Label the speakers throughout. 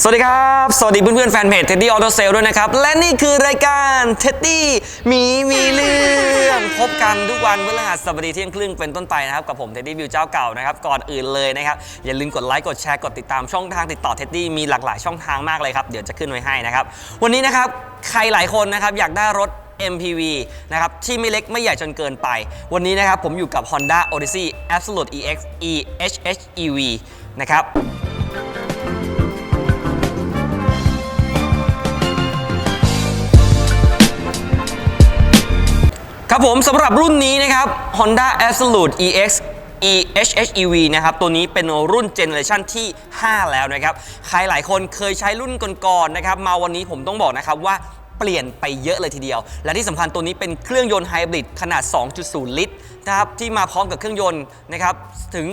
Speaker 1: สวัสดีครับ สวัสดีเพื่อนๆแฟนเพจ Teddy Auto Sale ด้วยนะครับ และนี่คือรายการ Teddy หมีมีเรื่อง พบกันทุกวันพฤหัสบดีเที่ยงครึ่งเป็นต้นไปนะครับ กับผม Teddy View เจ้าเก่านะครับ ก่อนอื่นเลยนะครับ อย่าลืมกดไลค์กดแชร์กดติดตามช่องทางติดต่อ Teddy มีหลากหลายช่องทางมากเลยครับ เดี๋ยวจะขึ้นไว้ให้นะครับ วันนี้นะครับใครหลายคนนะครับอยากได้รถ MPV นะครับที่ไม่เล็กไม่ใหญ่จนเกินไป วันนี้นะครับผมอยู่กับ Honda Odyssey Absolute EX EHH EV นะครับ ครับผมสำหรับรุ่นนี้นะครับ Honda Absolute EX EHHEV นะครับตัวนี้เป็นรุ่นเจเนอเรชันที่ 5 แล้วนะครับใครหลายคนเคยใช้รุ่นก่อนๆนะครับมาวันนี้ผมต้องบอกนะครับว่าเปลี่ยนไปเยอะเลยทีเดียว และที่สำคัญตัวนี้เป็นเครื่องยนต์ไฮบริดขนาด 2.0 ลิตร นะครับที่มาพร้อมกับเครื่องยนต์นะครับถึง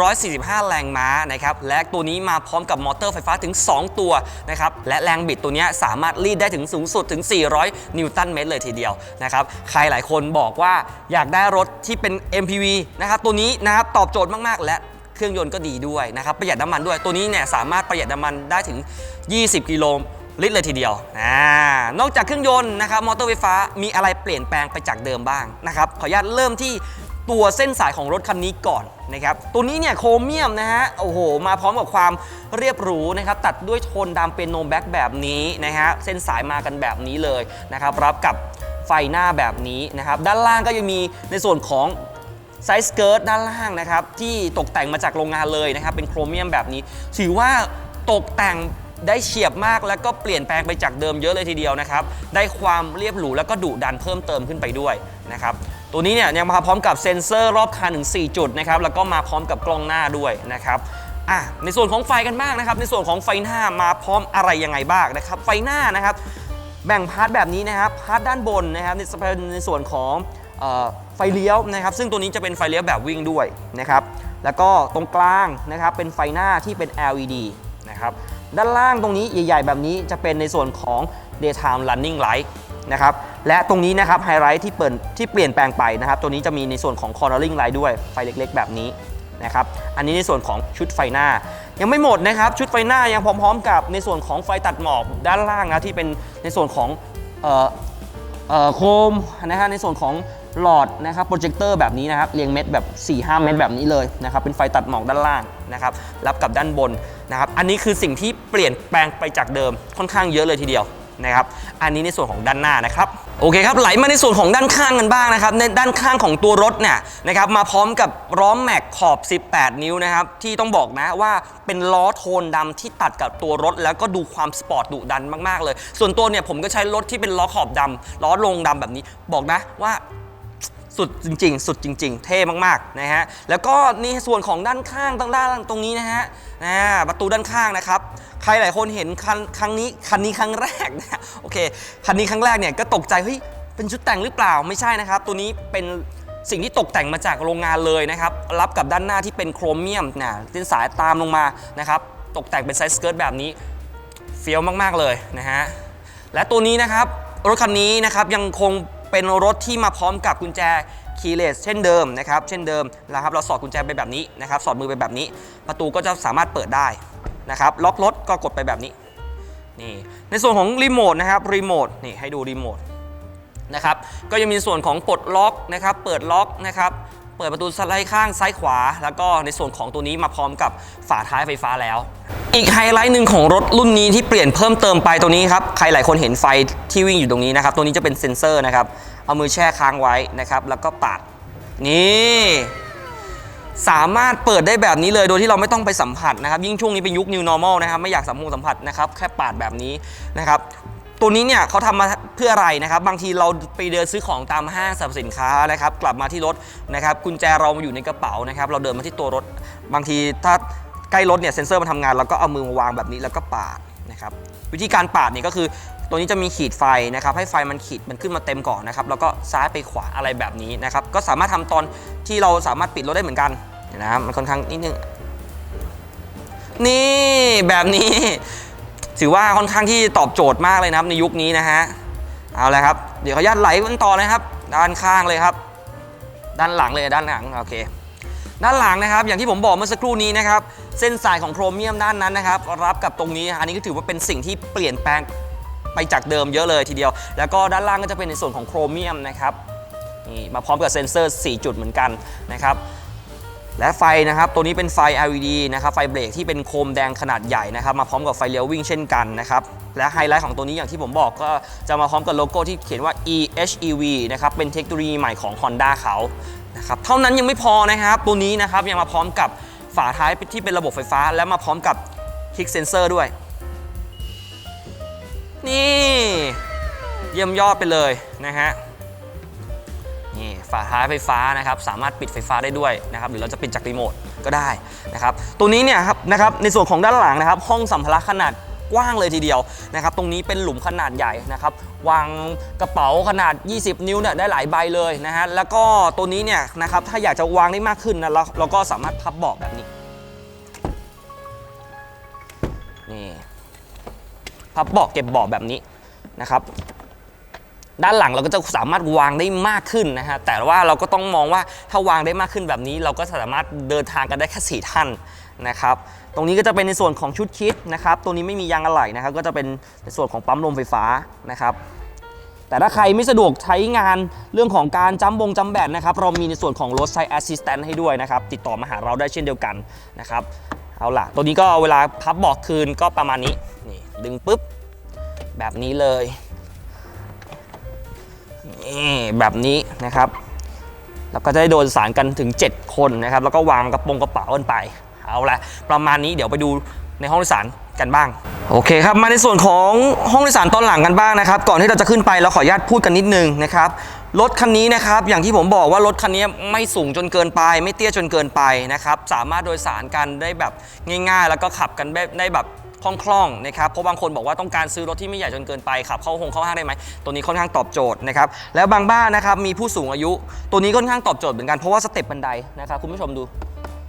Speaker 1: 145 แรงม้านะครับและตัวนี้มาพร้อมกับมอเตอร์ไฟฟ้าถึง 2 ตัวนะครับและแรงบิดตัวนี้สามารถรีดได้ถึงสูงสุดถึง 400 นิวตันเมตรเลยทีเดียวนะครับใครหลายคนบอกว่าอยากได้รถที่เป็น MPV นะครับตัวนี้นะครับตอบโจทย์มาก ๆ และเครื่องยนต์ก็ดีด้วยนะครับประหยัดน้ำมันด้วยตัวนี้เนี่ยสามารถประหยัดน้ำมันได้ถึง 20 กิโล ลิตรเลยทีเดียวอนอกจากเครื่องยนต์นะครับมอเตอร์ไฟฟ้ามีอะไรเปลี่ยนแปลงไปจากเดิมบ้างนะครับขออนุญาตเริ่มที่ตัวเส้นสายของรถคันนี้ก่อนนะครับตัวนี้เนี่ยโครเมียมนะฮะโอ้โห มาพร้อมกับความเรียบหรูนะครับตัดด้วยโทนดำเป็นโนแบ็กแบบนี้นะฮะเส้นสายมากันแบบนี้เลยนะครับรับกับไฟหน้าแบบนี้นะครับด้านล่างก็ยังมีในส่วนของไซส์สเกิร์ตด้านล่างนะครับที่ตกแต่งมาจากโรงงานเลยนะครับเป็นโครเมียมแบบนี้ ถือว่าตกแต่ง ได้เฉียบมากแล้วก็เปลี่ยนแปลงไปจากเดิมเยอะเลยทีเดียวนะครับ ได้ความเรียบหรูแล้วก็ดุดันเพิ่มเติมขึ้นไปด้วยนะครับ ตัวนี้เนี่ยยังมาพร้อมกับเซ็นเซอร์รอบคันถึง 4 จุดนะครับ แล้วก็มาพร้อมกับกล้องหน้าด้วยนะครับอะในส่วนของไฟกันบ้างนะครับ ในส่วนของไฟหน้ามาพร้อมอะไรยังไงบ้างนะครับ ไฟหน้านะครับ แบ่งพาร์ทแบบนี้นะครับ พาร์ทด้านบนนะครับนี่จะเป็นในส่วนของออไฟเลี้ยวนะครับ ซึ่งตัวนี้จะเป็นไฟเลี้ยวแบบวิ่งด้วยนะครับ แล้วก็ตรงกลางนะครับเป็นไฟหน้าที่เป็น LED นะครับ ด้านล่างตรงนี้ใหญ่ๆ แบบนี้จะเป็นในส่วนของ daytime running light นะครับและตรงนี้นะครับไฮไลท์ที่เปิดที่เปลี่ยนแปลงไปนะครับตัวนี้จะมีในส่วนของ cornering light ด้วยไฟเล็กๆ แบบนี้นะครับอันนี้ในส่วนของชุดไฟหน้า ยังไม่หมดนะครับชุดไฟหน้ายังพร้อมๆ กับในส่วนของไฟตัดหมอกด้านล่างนะที่เป็นในส่วนของเอ่อเอ่อโคมนะฮะในส่วนของหลอดนะครับโปรเจคเตอร์แบบนี้นะครับเรียงเม็ดแบบ 4-5 เม็ดแบบนี้เลยนะครับเป็นไฟตัดหมอกด้านล่าง นะครับรับกับด้านบนนะครับอันนี้คือสิ่งที่เปลี่ยนแปลงไปจากเดิมค่อนข้างเยอะเลยทีเดียวนะครับอันนี้ในส่วนของด้านหน้านะครับโอเคครับไหลมาในส่วนของด้านข้างกันบ้างนะครับในด้านข้างของตัวรถเนี่ยนะครับมาพร้อมกับล้อแม็กขอบ 18 นิ้วนะครับที่ต้องบอกนะว่าเป็นล้อโทนดำที่ตัดกับตัวรถ แล้วก็ดูความสปอร์ตดุดันมากๆเลย ส่วนตัวเนี่ยผมก็ใช้รถที่เป็นล้อขอบดำล้อลงดำแบบนี้บอกนะว่า สุดจริง ๆ สุดจริง ๆ เท่มากๆนะฮะแล้วก็นี่ส่วนของด้านข้างตรงด้านตรงนี้นะฮะนะประตูด้านข้างนะครับใครหลายคนเห็นคันครั้งนี้คันนี้ครั้งแรกนะโอเคคันนี้ครั้งแรกเนี่ยก็ตกใจเฮ้ยเป็นชุดแต่งหรือเปล่าไม่ใช่นะครับ ตัวนี้เป็นสิ่งที่ตกแต่งมาจากโรงงานเลยนะครับ รับกับด้านหน้าที่เป็นโครเมียมนะเส้นสายตามลงมานะครับ ตกแต่งเป็นไซส์สเกิร์ตแบบนี้เฟี้ยวมากๆเลยนะฮะและตัวนี้นะครับรถคันนี้นะครับยังคง เป็นรถที่มาพร้อมกับกุญแจคีย์เลสเช่นเดิมนะครับเช่นเดิมนะครับเราสอดกุญแจไปแบบนี้นะครับสอดมือไปแบบนี้ ประตูก็จะสามารถเปิดได้นะครับล็อกรถก็กดไปแบบนี้นี่ในส่วนของรีโมทนะครับรีโมทนี่ให้ดูรีโมทนะครับก็ยังมีส่วนของปลดล็อกนะครับเปิดล็อกนะครับ เปิดประตูสไลด์ข้างซ้ายขวา แล้วก็ในส่วนของตัวนี้มาพร้อมกับฝาท้ายไฟฟ้าแล้ว อีกไฮไลท์หนึ่งของรถรุ่นนี้ที่เปลี่ยนเพิ่มเติมไปตรงนี้ครับใครหลายคนเห็นไฟที่วิ่งอยู่ตรงนี้นะครับตัวนี้จะเป็นเซ็นเซอร์นะครับเอามือแช่ค้างไว้นะครับแล้วก็ปัดนี่สามารถเปิดได้แบบนี้เลยโดยที่เราไม่ต้องไปสัมผัสนะครับ ยิ่งช่วงนี้เป็นยุค new normal นะครับ ไม่อยากสัมผัสสัมผัสนะครับ แค่ปาดแบบนี้นะครับ ตัวนี้เนี่ยเขาทำมาเพื่ออะไรนะครับ บางทีเราไปเดินซื้อของตามห้างสรรพสินค้านะครับ กลับมาที่รถนะครับ กุญแจเรามาอยู่ในกระเป๋านะครับ เราเดินมาที่ตัวรถ บางทีถ้าใกล้รถเนี่ยเซ็นเซอร์มันทำงานเราก็เอามือมาวางแบบนี้แล้วก็ปาดนะครับ วิธีการปาดเนี่ยก็คือตัวนี้จะมีขีดไฟนะครับ ให้ไฟมันขีดมันขึ้นมาเต็มก่อนนะครับ แล้วก็ซ้ายไปขวาอะไรแบบนี้นะครับ ก็สามารถทำตอนที่เราสามารถปิดรถได้เหมือนกันนะครับมันค่อนข้างนิดนึงนี่แบบนี้ ถือว่าค่อนข้างที่ตอบโจทย์มากเลยนะครับในยุคนี้นะฮะเอาลยครับเดี๋ยวขออนุญาตไหลกันต่อเลยครับ ด้านข้างเลยครับ ด้านหลังเลยด้านหลังโอเคด้านหลังนะครับ อย่างที่ผมบอกเมื่อสักครู่นี้นะครับ เส้นสายของโครเมียมด้านนั้นนะครับ รับกับตรงนี้ อันนี้ก็ถือว่าเป็นสิ่งที่เปลี่ยนแปลงไปจากเดิมเยอะเลยทีเดียว แล้วก็ด้านล่างก็จะเป็นในส่วนของโครเมียมนะครับนี่มาพร้อมกับเซ็นเซอร์ 4 จุดเหมือนกันนะครับ และไฟนะครับตัวนี้เป็นไฟ LED นะครับไฟเบรกที่เป็นโคมแดงขนาดใหญ่นะครับมาพร้อมกับไฟเลี้ยววิ่งเช่นกันนะครับและไฮไลท์ของตัวนี้อย่างที่ผมบอกก็จะมาพร้อมกับโลโก้ที่เขียนว่า EHEV นะครับเป็นเทคโนโลยีใหม่ของ Honda เขานะครับเท่านั้นยังไม่พอนะครับตัวนี้นะครับยังมาพร้อมกับฝาท้ายที่เป็นระบบไฟฟ้า และมาพร้อมกับ Kick Sensor ด้วย นี่ เยี่ยมยอดไปเลยนะฮะ นี่ฝาท้ายไฟฟ้านะครับสามารถปิดไฟฟ้าได้ด้วยนะครับหรือเราจะปิดจากรีโมทก็ได้นะครับตัวนี้เนี่ยครับนะครับในส่วนของด้านหลังนะครับห้องสัมภาระขนาดกว้างเลยทีเดียวนะครับตรงนี้เป็นหลุมขนาดใหญ่นะครับวางกระเป๋าขนาด 20 นิ้วเนี่ยได้หลายใบเลยนะฮะแล้วก็ตัวนี้เนี่ยนะครับถ้าอยากจะวางได้มากขึ้นนะเราเราก็สามารถพับเบาะแบบนี้นี่พับเบาะเก็บเบาะแบบนี้นะครับ ด้านหลังเราก็จะสามารถวางได้มากขึ้นนะฮะแต่ว่าเราก็ต้องมองว่าถ้าวางได้มากขึ้นแบบนี้ เราก็สามารถเดินทางกันได้แค่สี่ท่านนะครับตรงนี้ก็จะเป็นในส่วนของชุดคิดนะครับตัวนี้ไม่มียางอะไหล่นะครับก็จะเป็นในส่วนของปั๊มลมไฟฟ้านะครับแต่ถ้าใครไม่สะดวกใช้งานเรื่องของการจำบงจำแบตนะครับเรามีในส่วนของ roadside assistant ให้ด้วยนะครับติดต่อมาหาเราได้เช่นเดียวกันนะครับเอาล่ะ ตัวนี้ก็เวลาพับเบอกคืนก็ประมาณนี้นี่ดึงปุ๊บแบบนี้เลย นี่แบบนี้นะครับแล้วก็จะได้โดนสารกันถึง 7 คนนะครับ แล้วก็วางกระโปรงกระเป๋ากันไป เอาละประมาณนี้เดี๋ยวไปดูในห้องโดยสารกันบ้าง โอเคครับ มาในส่วนของห้องโดยสารตอนหลังกันบ้างนะครับ ก่อนที่เราจะขึ้นไปเราขออนุญาตพูดกันนิดนึงนะครับรถคันนี้นะครับอย่างที่ผมบอกว่ารถคันนี้ไม่สูงจนเกินไป ไม่เตี้ยจนเกินไปนะครับ สามารถโดยสารกันได้แบบง่าย ๆ แล้วก็ขับกันได้แบบ คล่องๆนะครับเพราะบางคนบอกว่าต้องการซื้อรถที่ไม่ใหญ่จนเกินไปขับเข้าหงเข้าห้างได้ไหมตัวนี้ค่อนข้างตอบโจทย์นะครับแล้วบางบ้านนะครับมีผู้สูงอายุ ตัวนี้ค่อนข้างตอบโจทย์เหมือนกันเพราะว่าสเต็ปบันไดนะครับคุณผู้ชมดู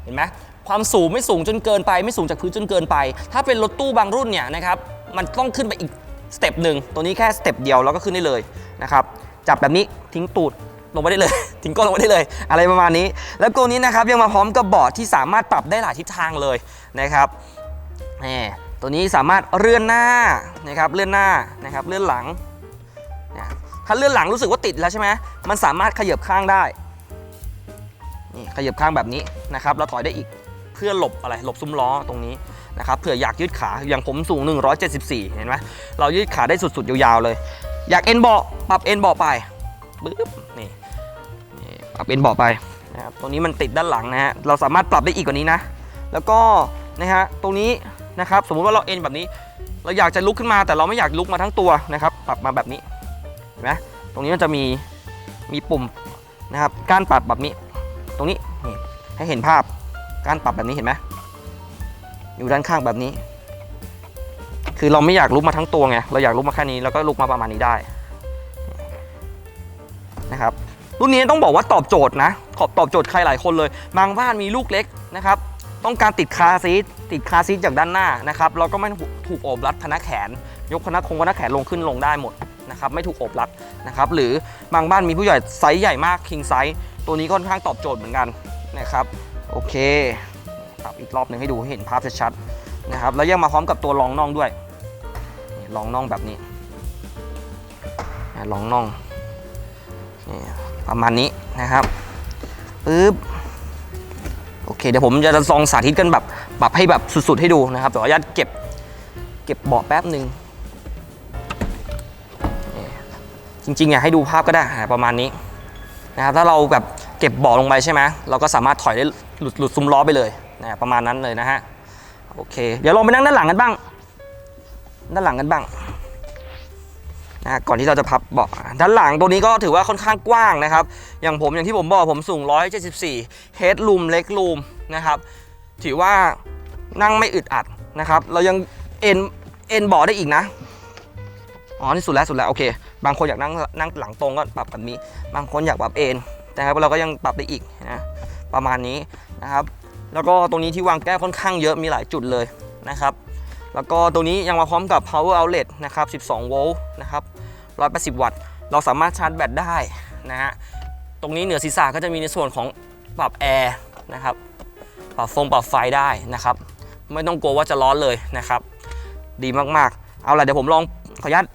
Speaker 1: เห็นไหมความสูงไม่สูงจนเกินไป ไม่สูงจากพื้นจนเกินไป ถ้าเป็นรถตู้บางรุ่นเนี่ยนะครับมันต้องขึ้นไปอีกสเต็ปหนึ่งตัวนี้แค่สเต็ปเดียวแล้วก็ขึ้นได้เลยนะครับจับแบบนี้ทิ้งตูดลงไปได้เลย ทิ้งก้นลงไปได้เลย อะไรประมาณนี้ แล้วตัวนี้นะครับยังมาพร้อมกับเบาะที่สามารถปรับได้หลายทิศทางเลยนะครับนี่ ตัวนี้สามารถเลื่อนหน้านะครับเลื่อนหน้านะครับเลื่อนหลังถ้าเลื่อนหลังรู้สึกว่าติดแล้วใช่ไหมมันสามารถขยับข้างได้นี่ขยับข้างแบบนี้นะครับเราถอยได้อีกเพื่อหลบอะไรหลบซุ้มล้อตรงนี้นะครับเผื่ออยากยืดขาอย่างผมสูง 174 เห็นไหมเรายืดขาได้สุดๆ ยาวๆเลย อยากเอ็นเบาะปรับเอ็นเบาะไปปึ๊บนี่นี่ปรับเอ็นเบาะไปนะครับตรงนี้มันติดด้านหลังนะฮะเราสามารถปรับได้อีกกว่านี้นะ แล้วก็นะฮะตรงนี้ นะครับสมมุติว่าเราเอ็นแบบนี้ เราอยากจะลุกขึ้นมาแต่เราไม่อยากลุกมาทั้งตัวนะครับ ปรับมาแบบนี้เห็นไหมตรงนี้มันจะมีมีปุ่มนะครับกานปรับแบบนี้ ตรงนี้นี่ให้เห็นภาพกานปรับแบบนี้เห็นไหมอยู่ด้านข้างแบบนี้ คือเราไม่อยากลุกมาทั้งตัวไงเราอยากลุกมาแค่นี้แล้วก็ลุกมาประมาณนี้ได้นะครับรุ่นนี้ต้องบอกว่าตอบโจทย์นะขอบตอบโจทย์ใครหลายคนเลย บางบ้านมีลูกเล็กนะครับ ต้องการติดคาซีทติดคาซีทจากด้านหน้านะครับเราก็ไม่ถูกโอบรัดพนักแขน ยกพนักคงพนักแขนลงขึ้นลงได้หมดนะครับไม่ถูกโอบรัดนะครับหรือบางบ้านมีผู้ใหญ่ไซส์ใหญ่มาก king size ตัวนี้ค่อนข้างตอบโจทย์เหมือนกันนะครับโอเคปรับอีกรอบหนึ่งให้ดูให้เห็นภาพชัดๆนะครับแล้วยังมาพร้อมกับตัวรองน่องด้วยรองน่องแบบนี้รองน่องประมาณนี้นะครับปึ๊บ โอเคเดี๋ยวผมจะลองสาธิตกันแบบปรับให้แบบสุดๆให้ดูนะครับแต่ว่าญาตเก็บเก็บเบาะแป๊บหนึ่งจริงๆอยากให้ดูภาพก็ได้ประมาณนี้นะครับถ้าเราแบบเก็บเบาะลงไปใช่ไหมเราก็สามารถถอยได้หลุดหลุดซุ้มล้อไปเลยนะประมาณนั้นเลยนะฮะโอเค เดี๋ยวลองไปนั่งด้านหลังกันบ้าง ด้านหลังกันบ้าง นะก่อนที่เราจะพับเบาะด้านหลังตัวนี้ก็ถือว่าค่อนข้างกว้างนะครับ อย่างผมอย่างที่ผมบอกผมสูง 174 head room leg room นะครับ ถือว่านั่งไม่อึดอัดนะครับ เรายังเอ็นเอ็นเบาะได้อีกนะอ๋อนี่สุดแล้วสุดแล้วโอเค บางคนอยากนั่งนั่งหลังตรงก็ปรับแบบนี้ บางคนอยากปรับเอ็นแต่ครับเราก็ยังปรับได้อีกนะประมาณนี้นะครับ แล้วก็ตรงนี้ที่วางแก้วค่อนข้างเยอะมีหลายจุดเลยนะครับ แล้วก็ตัวนี้ยังมาพร้อมกับ power outlet นะครับ 12 โวลต์นะครับ 180 วัตต์ เราสามารถชาร์จแบตได้นะฮะ ตรงนี้เหนือศีรษะก็จะมีในส่วนของปรับแอร์นะครับ ปรับโฟงปรับไฟได้นะครับ ไม่ต้องกลัวว่าจะร้อนเลยนะครับ ดีมากๆ เอาล่ะเดี๋ยวผมลองขออนุญาต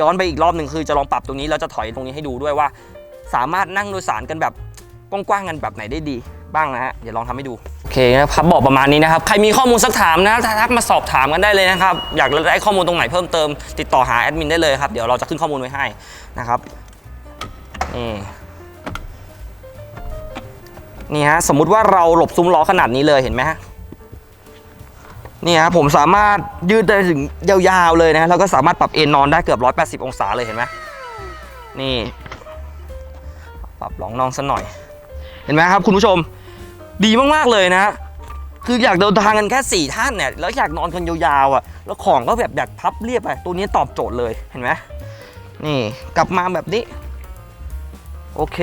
Speaker 1: ย้อนไปอีกรอบหนึ่งคือจะลองปรับตรงนี้แล้วจะถอยตรงนี้ให้ดูด้วยว่า สามารถนั่งโดยสารกันแบบกว้างๆกันแบบไหนได้ดีบ้างนะฮะ เดี๋ยวลองทำให้ดู โอเคนะครับบอกประมาณนี้นะครับ ใครมีข้อมูลสักถามนะทักมาสอบถามกันได้เลยนะครับ อยากได้ข้อมูลตรงไหนเพิ่มเติม ติดต่อหาแอดมินได้เลยครับ เดี๋ยวเราจะขึ้นข้อมูลไว้ให้นะครับนี่นี่ฮะสมมุติว่าเราหลบซุ้มล้อขนาดนี้เลยเห็นไหมฮะนี่ครับผมสามารถยืดได้ถึงยาวๆเลยนะแล้วก็สามารถปรับเอนนอนได้เกือบ 180 องศาเลยเห็นไหมนี่ ปรับรองนองสักหน่อย เห็นไหมครับคุณผู้ชม ดีมากๆเลยนะคืออยากเดินทางกันแค่4ท่านเนี่ยแล้วอยากนอนกันยาวๆอะแล้วของก็แบบอยากพับเรียบไปตัวนี้ตอบโจทย์เลยเห็นไหมนี่กลับมาแบบนี้ โอเค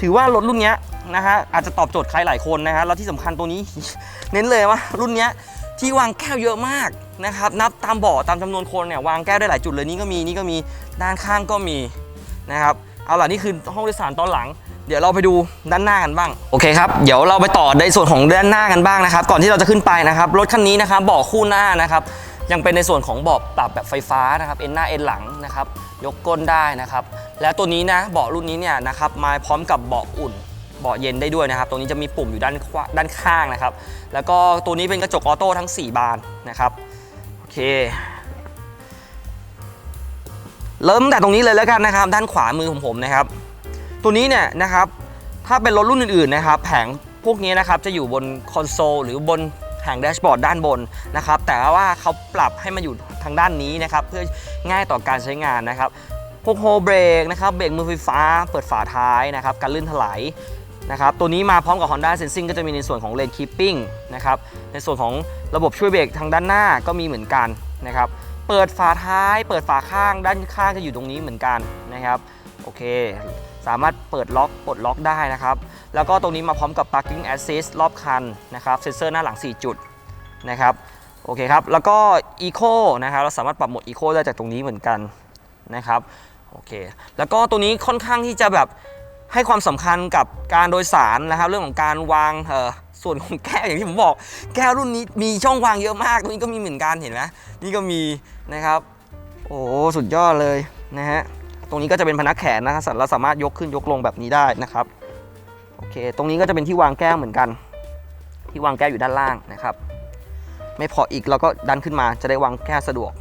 Speaker 1: ถือว่ารถรุ่นเนี้ยนะฮะอาจจะตอบโจทย์ใครหลายคนนะฮะแล้วที่สำคัญตัวนี้ เน้นเลยว่ารุ่นเนี้ยที่วางแก้วเยอะมากนะครับ นับตามเบ่อตามจำนวนคนเนี่ยวางแก้วได้หลายจุดเลยนี่ก็มีนี่ก็มีด้านข้างก็มีนะครับเอาล่ะนี่คือห้องโดยสารตอนหลัง เดี๋ยวเราไปดูด้านหน้ากันบ้าง โอเคครับ เดี๋ยวเราไปต่อในส่วนของด้านหน้ากันบ้างนะครับ ก่อนที่เราจะขึ้นไปนะครับ รถคันนี้นะครับเบาะคู่หน้านะครับ ยังเป็นในส่วนของเบาะปรับแบบไฟฟ้านะครับ เอ็นหน้าเอ็นหลังนะครับ ยกก้นได้นะครับ และตัวนี้นะเบาะรุ่นนี้เนี่ยนะครับ มาพร้อมกับเบาะอุ่น เบาะเย็นได้ด้วยนะครับ ตรงนี้จะมีปุ่มอยู่ด้านด้านข้างนะครับ แล้วก็ตัวนี้เป็นกระจกออโต้ทั้ง 4 บานนะครับ โอเคเริ่มแต่ตรงนี้เลยแล้วกันนะครับ ด้านขวามือของผมนะครับ ตัวนี้เนี่ยนะครับถ้าเป็นรถรุ่นอื่นๆนะครับแผงพวกนี้นะครับจะอยู่บนคอนโซลหรือบนแผงแดชบอร์ดด้านบนนะครับแต่ว่าเขาปรับให้มาอยู่ทางด้านนี้นะครับเพื่อง่ายต่อการใช้งานนะครับพวกโฮเบรกนะครับเบรกมือไฟฟ้า เปิดฝาท้ายนะครับการลื่นถลายนะครับตัวนี้มาพร้อมกับ Honda Sensing ก็จะมีในส่วนของ Lane Keeping นะครับในส่วนของระบบช่วยเบรกทางด้านหน้าก็มีเหมือนกันนะครับเปิดฝาท้าย เปิดฝาข้างด้านข้างจะอยู่ตรงนี้เหมือนกันนะครับโอเค สามารถเปิดล็อกปลดล็อกได้นะครับ แล้วก็ตรงนี้มาพร้อมกับ Parking Assist รอบคันนะครับเซ็นเซอร์หน้าหลัง 4 จุดนะครับโอเคครับ แล้วก็ Eco นะครับเราสามารถปรับโหมด Eco ได้จากตรงนี้เหมือนกันนะครับโอเคแล้วก็ตัวนี้ค่อนข้างที่จะแบบให้ความสำคัญกับการโดยสารนะครับ เรื่องของการวางเอ่อส่วนของแก้วอย่างที่ผมบอก แก้วรุ่นนี้มีช่องวางเยอะมากตัวนี้ก็มีเหมือนกันเห็นไหมนี่ก็มีนะครับ โอ้สุดยอดเลยนะฮะ ตรงนี้ก็จะเป็นพนักแขนนะครับเราสามารถยกขึ้นยกลงแบบนี้ได้นะครับ โอเค ตรงนี้ก็จะเป็นที่วางแก้วเหมือนกัน ที่วางแก้วอยู่ด้านล่างนะครับ ไม่พออีกเราก็ดันขึ้นมาจะได้วางแก้วสะดวก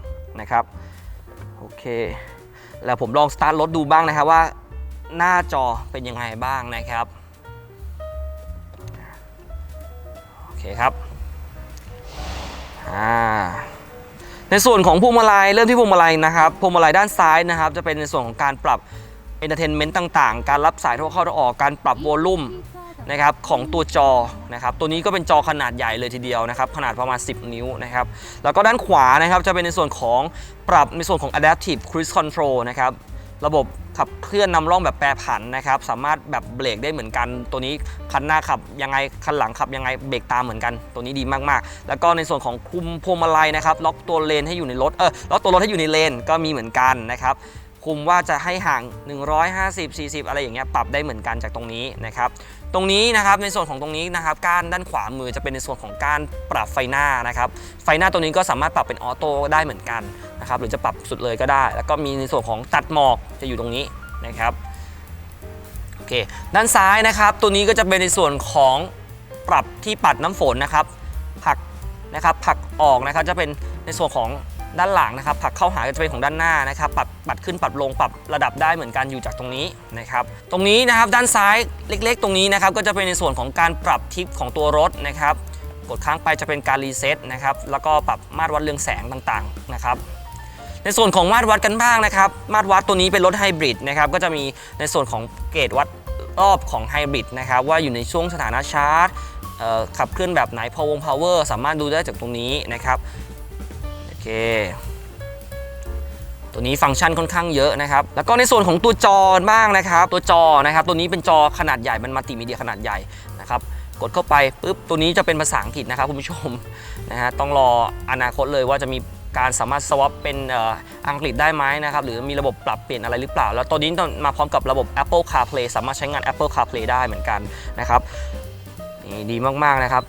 Speaker 1: นะครับ โอเค แล้วผมลองสตาร์ทรถดูบ้างนะครับว่าหน้าจอเป็นยังไงบ้างนะครับ โอเคครับ อ่า ในส่วนของพวงมาลัยเริ่มที่พวงมาลัยนะครับพวงมาลัยด้านซ้ายนะครับ จะเป็นในส่วนของการปรับเอนเตอร์เทนเมนต์ต่างๆ การรับสายโทรเข้าโทรออกการปรับวอลลุ่มนะครับของตัวจอนะครับตัวนี้ก็เป็นจอขนาดใหญ่เลยทีเดียวนะครับขนาดประมาณ 10 นิ้วนะครับแล้วก็ด้านขวานะครับจะเป็นในส่วนของปรับในส่วนของ adaptive cruise control นะครับระบบ ขับเคลื่อนนำร่องแบบแปรผันนะครับ สามารถแบบเบรกได้เหมือนกัน ตัวนี้คันหน้าขับยังไงคันหลังขับยังไงเบรกตามเหมือนกัน ตัวนี้ดีมากๆ แล้วก็ในส่วนของคุมพวงมาลัยนะครับล็อกตัวเลนให้อยู่ในรถเออล็อกตัวรถให้อยู่ในเลนก็มีเหมือนกันนะครับคุมว่าจะให้ห่าง 150 40 อะไรอย่างเงี้ยปรับได้เหมือนกันจากตรงนี้นะครับ ตรงนี้นะครับในส่วนของตรงนี้นะครับก้านด้านขวามือจะเป็นในส่วนของการปรับไฟหน้านะครับไฟหน้าตัวนี้ก็สามารถปรับเป็นออโต้ได้เหมือนกันนะครับหรือจะปรับสุดเลยก็ได้ แล้วก็มีในส่วนของตัดหมอกจะอยู่ตรงนี้นะครับโอเคด้านซ้ายนะครับ ตัวนี้ก็จะเป็นในส่วนของปรับที่ปัดน้ำฝนนะครับผลักนะครับผลักออกนะครับจะเป็นในส่วนของ ด้านหลังนะครับผลักเข้าหาจะเป็นของด้านหน้านะครับปรับปัดขึ้นปรับลงปรับระดับได้เหมือนกันอยู่จากตรงนี้นะครับตรงนี้นะครับด้านซ้ายเล็กๆ ตรงนี้นะครับก็จะเป็นในส่วนของการปรับทิศของตัวรถนะครับกดค้างไปจะเป็นการรีเซ็ตนะครับแล้วก็ปรับมาตรวัดเรืองแสงต่างๆนะครับในส่วนของมาตรวัดกันบ้างนะครับ มาตรวัดตัวนี้เป็นรถไฮบริดนะครับก็จะมีในส่วนของเกจวัดรอบของไฮบริดนะครับว่าอยู่ในช่วงสถานะชาร์จขับเคลื่อนแบบไหนพาวงพาวเวอร์สามารถดูได้จากตรงนี้นะครับ เค ตัวนี้ฟังก์ชันค่อนข้างเยอะนะครับ แล้วก็ในส่วนของตัวจอบ้างนะครับ ตัวจอนะครับ ตัวนี้เป็นจอขนาดใหญ่มันมัลติมีเดียขนาดใหญ่นะครับ กดเข้าไปปุ๊บตัวนี้จะเป็นภาษาอังกฤษนะครับคุณผู้ชมนะฮะต้องรออนาคตเลยว่าจะมีการสามารถ swap เป็นอังกฤษได้ไหมนะครับ หรือมีระบบปรับเปลี่ยนอะไรหรือเปล่า แล้วตัวนี้มาพร้อมกับระบบ Apple CarPlay สามารถใช้งาน Apple CarPlay ได้เหมือนกันนะครับนี่ดีมากๆนะครับ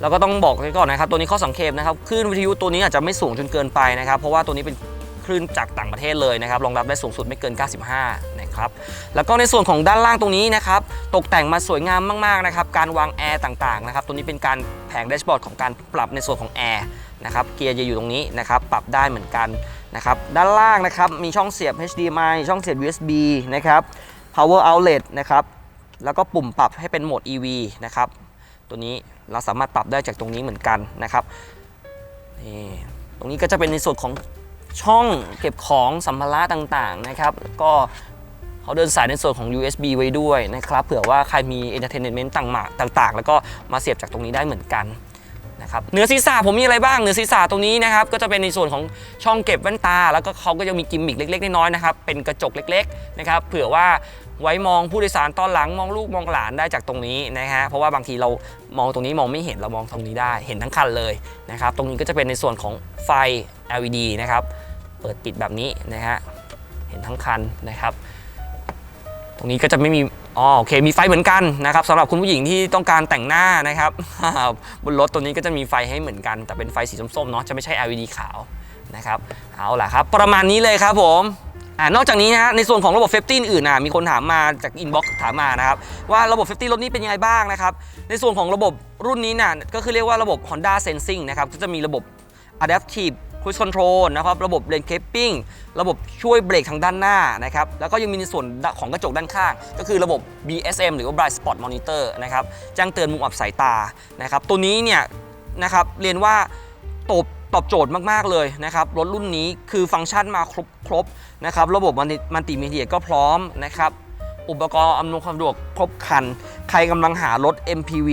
Speaker 1: แล้วก็ต้องบอกไว้ก่อนนะครับ ตัวนี้ข้อสังเกตนะครับคลื่นวิทยุตัวนี้อาจจะไม่สูงจนเกินไปนะครับ เพราะว่าตัวนี้เป็นคลื่นจากต่างประเทศเลยนะครับรองรับได้สูงสุดไม่เกิน 95 นะครับ แล้วก็ในส่วนของด้านล่างตรงนี้นะครับ ตกแต่งมาสวยงามมากๆนะครับ การวางแอร์ต่างๆนะครับ ตัวนี้เป็นการแผงแดชบอร์ดของการปรับในส่วนของแอร์นะครับ เกียร์จะอยู่ตรงนี้นะครับ ปรับได้เหมือนกันนะครับ ด้านล่างนะครับ มีช่องเสียบ HDMI ช่องเสียบ USB นะครับ power outlet นะครับ แล้วก็ปุ่มปรับให้เป็นโหมด EV นะครับ ตัวนี้ เราสามารถปรับได้จากตรงนี้เหมือนกันนะครับนี่ตรงนี้ก็จะเป็นในส่วนของช่องเก็บของสัมภาระต่างๆนะครับ ก็เขาเดินสายในส่วนของ USB ไว้ด้วยนะครับ เผื่อว่าใครมี entertainment ต่างๆ แล้วก็มาเสียบจากตรงนี้ได้เหมือนกันนะครับเหนือศีรษะผมมีอะไรบ้างเหนือศีรษะตรงนี้นะครับก็จะเป็นในส่วนของช่องเก็บแว่นตา แล้วก็เขาก็จะมีกิมมิคเล็กๆน้อยๆนะครับเป็นกระจกเล็กๆนะครับเผื่อว่า ไว้มองผู้โดยสารตอนหลังมองลูกมองหลานได้จากตรงนี้นะฮะเพราะว่าบางทีเรามองตรงนี้มองไม่เห็นเรามองตรงนี้ได้เห็นทั้งคันเลยนะครับตรงนี้ก็จะเป็นในส่วนของไฟ LED นะครับเปิดปิดแบบนี้นะฮะเห็นทั้งคันนะครับ ตรงนี้ก็จะไม่มีอ๋อโอเคมีไฟเหมือนกันนะครับสำหรับคุณผู้หญิงที่ต้องการแต่งหน้านะครับบนรถตัวนี้ก็จะมีไฟให้เหมือนกัน แต่เป็นไฟสีส้มๆเนาะจะไม่ใช่ LED ขาวนะครับเอาล่ะครับ ประมาณนี้เลยครับผม นอกจากนี้นะฮะในส่วนของระบบเซฟตี้อื่นนะมีคนถามมาจากอินบ็อกซ์ถามมานะครับว่าระบบเซฟตี้รถนี้เป็นยังไงบ้างนะครับในส่วนของระบบรุ่นนี้น่ะก็คือเรียกว่าระบบ Honda Sensing นะครับก็จะมีระบบ Adaptive Cruise Control นะครับระบบ Lane Keeping ระบบช่วยเบรกทางด้านหน้านะครับแล้วก็ยังมีในส่วนของกระจกด้านข้าง ก็คือระบบ BSM หรือว่า Blind Spot Monitor นะครับแจ้งเตือนมุมอับสายตานะครับตัวนี้เนี่ยนะครับเรียนว่าตบ ตอบโจทย์มาก ๆ เลยนะครับ รถรุ่นนี้คือฟังก์ชันมาครบครบนะครับ ระบบมัลติมีเดียก็พร้อมนะครับ อุปกรณ์อำนวยความสะดวกครบครัน ใครกำลังหารถ MPV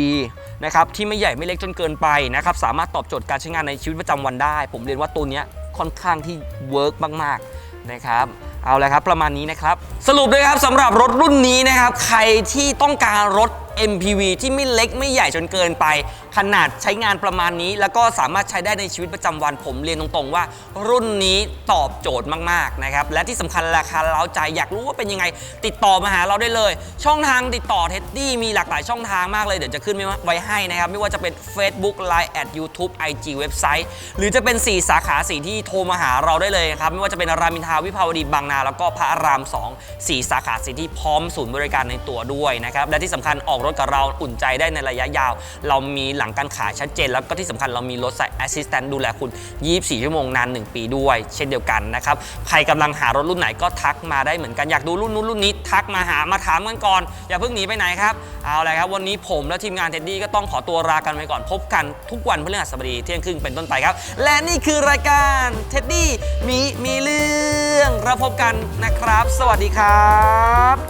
Speaker 1: นะครับที่ไม่ใหญ่ไม่เล็กจนเกินไปนะครับสามารถตอบโจทย์การใช้งานในชีวิตประจำวันได้ ผมเรียนว่าตัวนี้ค่อนข้างที่เวิร์กมากๆนะครับเอาละครับประมาณนี้นะครับ สรุปเลยครับสำหรับรถรุ่นนี้นะครับ ใครที่ต้องการรถ MPV ที่ไม่เล็กไม่ใหญ่จนเกินไป ขนาดใช้งานประมาณนี้ แล้วก็สามารถใช้ได้ในชีวิตประจำวันผมเรียนตรงๆว่า รุ่นนี้ตอบโจทย์มากๆนะครับและที่สำคัญราคาเล้าใจอยากรู้ว่าเป็นยังไง ติดต่อมาหาเราได้เลย ช่องทางติดต่อเท็ดดี้มีหลากหลายช่องทางมากเลยเดี๋ยวจะขึ้นไว้ให้นะครับไม่ว่าจะเป็น Facebook Line แอด YouTube IG เว็บไซต์ หรือจะเป็น 4 สาขาสีที่โทรมาหาเราได้เลยนะครับไม่ว่าจะเป็นรามินทาวิภาวดีบางนา แล้วก็พระราม 2 4 สาขาสีที่พร้อมศูนย์บริการในตัวด้วยนะครับและที่สำคัญออกรถกับเราอุ่นใจได้ในระยะยาว เรามีหลังการขายชัดเจน แล้วก็ที่สำคัญเรามีรถใส่ Assistant ดูแลคุณ 24 ชั่วโมงนาน 1 ปีด้วย เช่นเดียวกันนะครับใครกำลังหารถรุ่นไหนก็ทักมาได้เหมือนกันอยากดูรุ่นนู้นรุ่นนี้ทักมาหามาถามกันก่อน อย่าเพิ่งหนีไปไหนครับเอาละครับวันนี้ผมและทีมงานเท็ดดี้ก็ต้องขอตัวลากันไปก่อนพบกันทุกวันพฤหัสบดีเที่ยงครึ่งเป็นต้นไปครับ และนี่คือรายการเท็ดดี้มีมีเรื่องเราพบกันนะครับ สวัสดีครับ